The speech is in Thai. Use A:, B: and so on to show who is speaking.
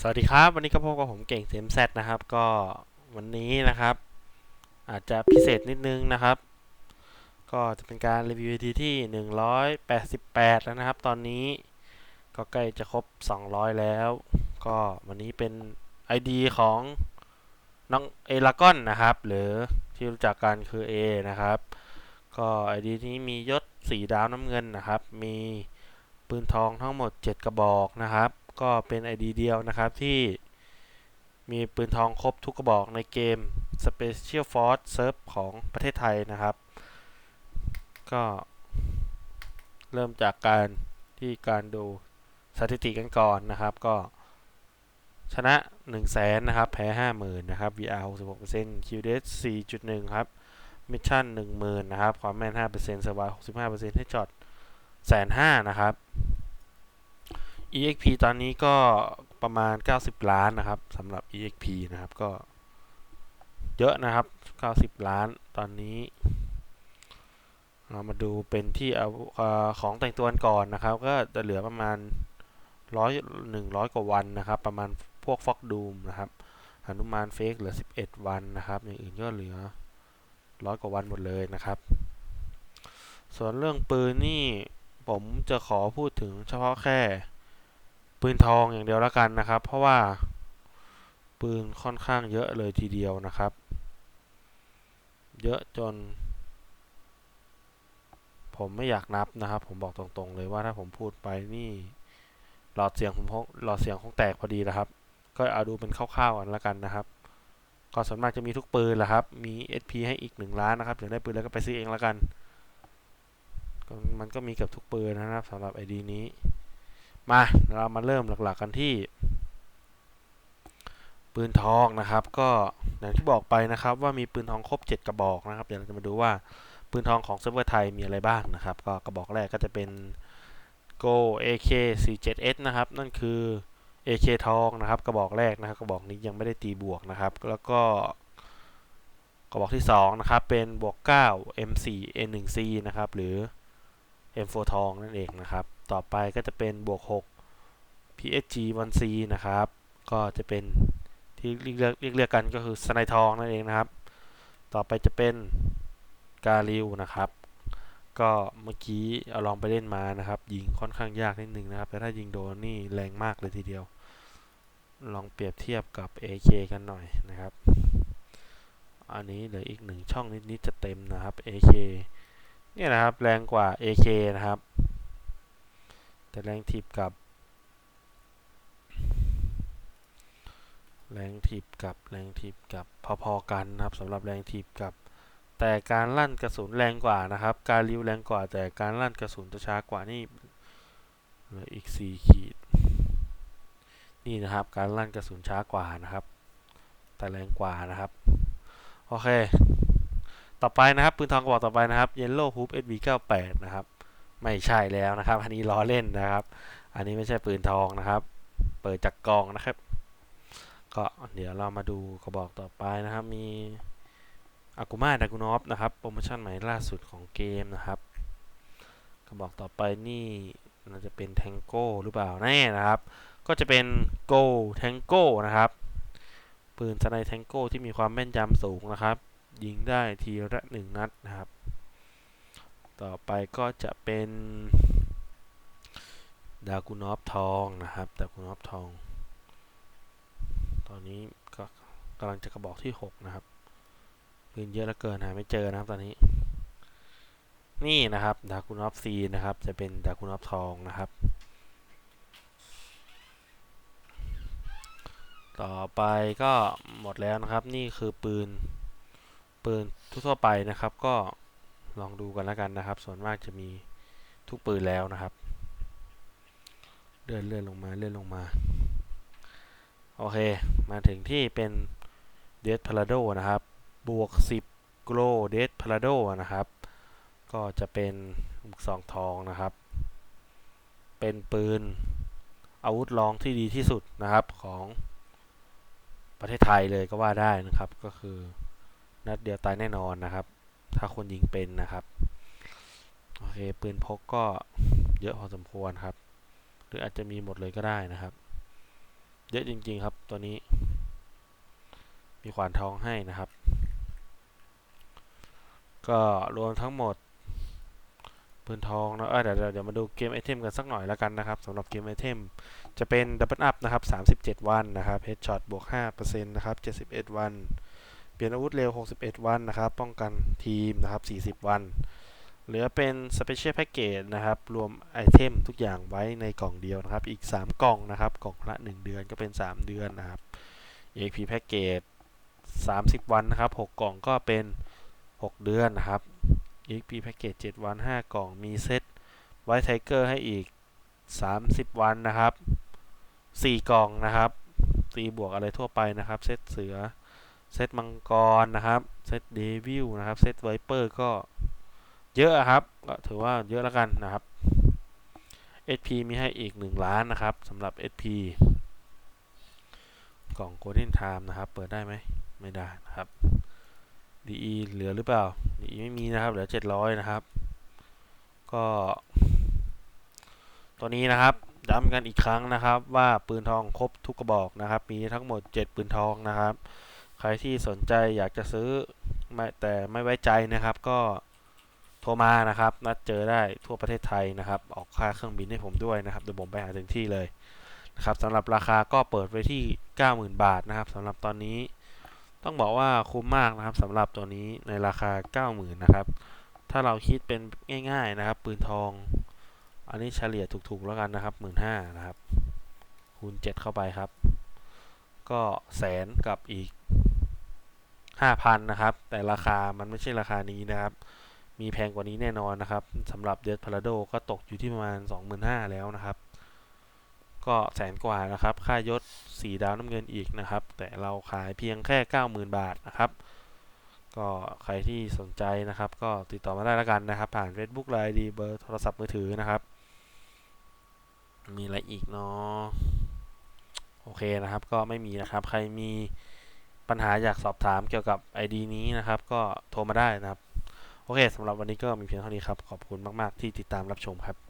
A: สวัสดีครับวันนี้ก็พบกับผมเก่งเซมแซนะครับ ก็วันนี้นะครับ อาจจะพิเศษนิดนึงนะครับ ก็จะเป็นการรีวิวทีที่ 188 แล้วนะครับ ตอนนี้ก็ใกล้จะครบ 200 แล้ว ก็วันนี้เป็น ID ของน้องเอลากอนนะครับ หรือที่รู้จักกันคือ A นะครับ ก็ ID นี้มียศ4ดาวน้ำเงินนะครับ มีปืนทองทั้งหมด 7 กระบอกนะครับ ก็เป็น ID เดียวนะครับที่มีปืนทองครบทุกกระบอกในเกม Special Force Serve ของประเทศไทยนะครับ ก็เริ่มจากการที่การดูสถิติกันก่อนนะครับ ก็ชนะ 1 0 0 0 0แสนนะครับ แพ้ 50,000นะครับ VR 66% QDS 4.1 ครับ มิชชั่น 10,000 นะครับ ความแม่น5%เซอร์ไว65%ให้จอดแสนห้านะครับ EXP ตอนนี้ก็ประมาณ 90 ล้านนะครับสำหรับ EXP นะครับก็ เยอะนะครับ 90 ล้านตอนนี้ เรามาดูเป็นที่เอาของแต่งตัวกันก่อนนะครับ ก็จะเหลือประมาณร้อยหนึ่งร้อยกว่าวันนะครับ ประมาณพวกฟอกดูมนะครับหนุมานเฟกเหลือ 11 วันนะครับ อย่างอื่นก็เหลือร้อยกว่าวันหมดเลยนะครับ ส่วนเรื่องปืนนี่ผมจะขอพูดถึงเฉพาะแค่ ปืนทองอย่างเดียวแล้วกันนะครับ เพราะว่า ปืนค่อนข้างเยอะเลยทีเดียวนะครับ เยอะจน ผมไม่อยากนับนะครับ ผมบอกตรงๆเลยว่าถ้าผมพูดไปนี่ หลอดเสียงผมหลอดเสียงคงแตกพอดีนะครับ ก็เอาดูเป็นคร่าวๆกันแล้วกันนะครับก็ส่วนมากจะมีทุกปืนแหละครับ มี SP ให้อีกหนึ่งล้านนะครับอยากได้ปืนแล้วก็ไปซื้อเองแล้วกัน มันก็มีเกับทุกปืนนะครับสำหรับ ID นี้ มาเรามาเริ่มหลักๆกันที่ ปืนทองนะครับ ก็อย่างที่บอกไปนะครับ ว่ามีปืนทองครบ 7 กระบอกนะครับ เดี๋ยวเราจะมาดูว่าปืนทองของเซิร์ฟเวอร์ไทยมีอะไรบ้างนะครับ ก็กระบอกแรกก็จะเป็น Go AK 47S นะครับ นั่นคือ AK ทองนะครับ กระบอกแรกนะครับ กระบอกนี้ยังไม่ได้ตีบวกนะครับ แล้วก็กระบอกที่ 2 นะครับ เป็นบวก 9 M4 N1C นะครับ หรือ M4 ทองนั่นเองนะครับ ต่อไปก็จะเป็นบวก 6 PSG 1C นะครับ ก็จะเป็นที่เรียกเรียกเรียกกันก็คือสไนทองนั่นเองนะครับ ต่อไปจะเป็นกาลิวนะครับ ก็เมื่อกี้เอาลองไปเล่นมานะครับ ยิงค่อนข้างยากนิดนึงนะครับ แต่ถ้ายิงโดนนี่แรงมากเลยทีเดียว ลองเปรียบเทียบกับ AK กันหน่อยนะครับ อันนี้เหลืออีกหนึ่งช่องนิดๆจะเต็มนะครับ AK เนี่ยนะครับแรงกว่า AK นะครับ แต่แรงถีบกับ แรงถีบกับแรงถีบกับพอๆกันนะครับสำหรับแรงถีบกับ แต่การลั่นกระสุนแรงกว่านะครับ การริ้วแรงกว่า แต่การลั่นกระสุนจะช้ากว่านี่เหลืออีก 4 ขีด นี่นะครับ การลั่นกระสุนช้ากว่านะครับ แต่แรงกว่านะครับ โอเค ต่อไปนะครับปืนทองกระบอกต่อไปนะครับ Yellow Hoop SB98 นะครับ ไม่ใช่แล้วนะครับ อันนี้ล้อเล่นนะครับ อันนี้ไม่ใช่ปืนทองนะครับ เปิดจากกองนะครับ ก็เดี๋ยวเรามาดูกระบอกต่อไปนะครับ มีอากุมาดากุนอฟนะครับ โปรโมชั่นใหม่ล่าสุดของเกมนะครับกระบอกต่อไปนี่น่าจะเป็นแทงโก้หรือเปล่าแน่นะครับ ก็จะเป็นโกแทงโก้นะครับ ปืนสไนแทงโก้ที่มีความแม่นยำสูงนะครับ ยิงได้ทีละหนึ่งนัดนะครับ ต่อไปก็จะเป็นดากุนอฟทองนะครับดากุนอฟทอง ตอนนี้ก็กำลังจะกระบอกที่ 6 นะครับปืนเยอะเหลือเกินหาไม่เจอนะครับตอนนี้ นี่นะครับดากุนอฟซีนะครับ จะเป็นดากุนอฟทองนะครับ ต่อไปก็หมดแล้วนะครับ นี่คือปืนปืนทั่วไปนะครับก็ ลองดูกันแล้วกันนะครับ ส่วนมากจะมีทุกปืนแล้วนะครับ เลื่อนเลื่อนลงมาเลื่อนลงมา โอเค มาถึงที่เป็นเด d พาราโดนะครับ บวก 10 g l o w d e พาราโดนะครับ ก็จะเป็นลูกซองทองนะครับ เป็นปืนอาวุธรองที่ดีที่สุดนะครับของประเทศไทยเลยก็ว่าได้นะครับ ก็คือนัดเดียวตายแน่นอนนะครับ ถ้าคนยิงเป็นนะครับ โอเค ปืนพกก็เยอะพอสมควรครับ หรืออาจจะมีหมดเลยก็ได้นะครับ เยอะจริง ๆ ครับตัวนี้ มีขวานทองให้นะครับ ก็รวมทั้งหมด ปืนทองนะเออเดี๋ยวเดี๋ยวเดี๋ยวมาดูเกมไอเทมกันสักหน่อยแล้วกันนะครับสำหรับเกมไอเทมจะเป็นดับเบิลอัพนะครับ 37 วันนะครับเฮดช็อตบวก5%นะครับ 71 วัน เปลี่ยนอาวุธเร็ว 61 วันนะครับ ป้องกันทีมนะครับ 40 วัน เหลือเป็น Special Package นะครับ รวมไอเทมทุกอย่างไว้ในกล่องเดียวนะครับ อีก 3 กล่องนะครับ กล่องละ 1 เดือนก็เป็น 3 เดือนนะครับ EXP Package 30 วันนะครับ 6 กล่องก็เป็น 6 เดือนนะครับ EXP Package 7 วัน 5 กล่อง มีเซตไวท์ไทเกอร์ให้อีก 30 วันนะครับ 4 กล่องนะครับ ตีบวกอะไรทั่วไปนะครับ เซตเสือ เซตมังกรนะครับ เซตเดวิลนะครับ เซตไวเปอร์ก็เยอะครับ ก็ถือว่าเยอะแล้วกันนะครับ SP มีให้อีก 1 ล้านนะครับสำหรับ SP กล่อง Golden Time นะครับ เปิดได้ไหม ไม่ได้นะครับ DE เหลือหรือเปล่า DE ไม่มีนะครับ เหลือ 700 นะครับ ก็ตัวนี้นะครับย้ำกันอีกครั้งนะครับ ว่าปืนทองครบทุกกระบอกนะครับ มีทั้งหมด 7 ปืนทองนะครับ รที่สนใจอยากจะซื้อแต่ไม่ไว้ใจนะครับก็โทรมานะครับ นัดเจอได้ทั่วประเทศไทยนะครับ ออกค่าเครื่องบินให้ผมด้วยนะครับเดี๋ยวผมไปหาถึงที่เลยนะครับสำหรับราคาก็เปิดไว้ที่ 90,000 บาทนะครับสำหรับตอนนี้ต้องบอกว่าคุ้มมากนะครับสำหรับตัวนี้ในราคา 90,000นะครับ ถ้าเราคิดเป็นง่ายๆนะครับ ปืนทอง อันนี้เฉลี่ยถูกๆแล้วกันนะครับ 15,000นะครับคูณ 7 เข้าไปครับ ก็แสนกับอีก 5,000 นะครับ แต่ราคามันไม่ใช่ราคานี้นะครับ มีแพงกว่านี้แน่นอนนะครับสำหรับเด d พาราโดก็ตกอยู่ที่ประมาณ 25,000 แล้วนะครับ ก็แสนกว่านะครับ ค่ายศ 4 ดาวน้ำเงินอีกนะครับ แต่เราขายเพียงแค่ 90,000 บาทนะครับ ก็ใครที่สนใจนะครับ ก็ติดต่อมาได้แล้วกันนะครับ ผ่าน Facebook ไลน์ดีเบอร์โทรศัพท์มือถือนะครับ มีอะไรอีกเนาะโอเคนะครับ ก็ไม่มีนะครับ ใครมี ปัญหาอยากสอบถามเกี่ยวกับ ID นี้นะครับ ก็โทรมาได้นะครับ โอเคสำหรับวันนี้ก็มีเพียงเท่านี้ครับ ขอบคุณมาก ๆ ที่ติดตามรับชมครับ